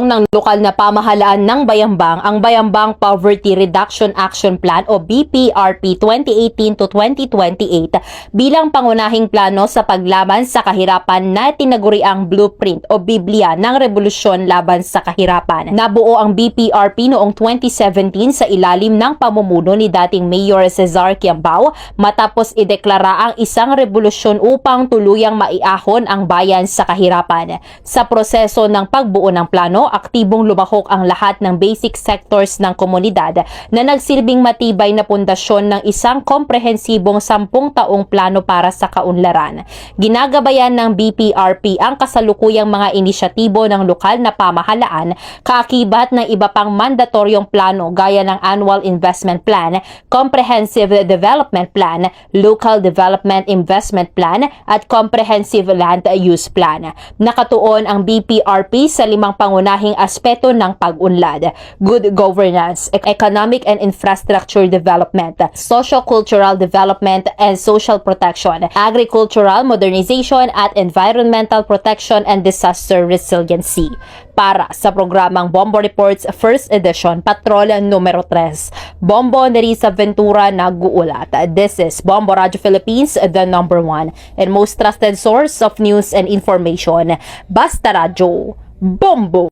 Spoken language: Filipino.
ng lokal na pamahalaan ng Bayambang ang Bayambang Poverty Reduction Action Plan o BPRP 2018 to 2028 bilang pangunahing plano sa paglaban sa kahirapan na tinaguriang blueprint o Biblia ng Revolusyon laban sa kahirapan. Nabuo ang BPRP noong 2017 sa ilalim ng pamumuno ni dating Mayor Cesar Quiambao matapos ideklara ang isang revolusyon upang tuluyang maiahon ang bayan sa kahirapan. Sa proseso ng pagbuo ng plano, aktibong lumahok ang lahat ng basic sectors ng komunidad na nagsilbing matibay na pundasyon ng isang komprehensibong sampung taong plano para sa kaunlaran. Ginagabayan ng BPRP ang kasalukuyang mga inisyatibo ng lokal na pamahalaan, kaakibat ng iba pang mandatoryong plano gaya ng Annual Investment Plan, Comprehensive Development Plan, Local Development Investment Plan at Comprehensive Land Use Plan. Nakatuon ang BPRP sa limang pangunahing aspeto ng pag-unlad, good governance, e- economic and infrastructure development, socio-cultural development and social protection, agricultural modernization at environmental protection and disaster resiliency. Para sa programang Bombo Reports First Edition, Patrol numero 3, Bombo Nerissa Ventura nag-uulat. This is Bombo Radio Philippines, the number one and most trusted source of news and information. Basta Radio, Bombo!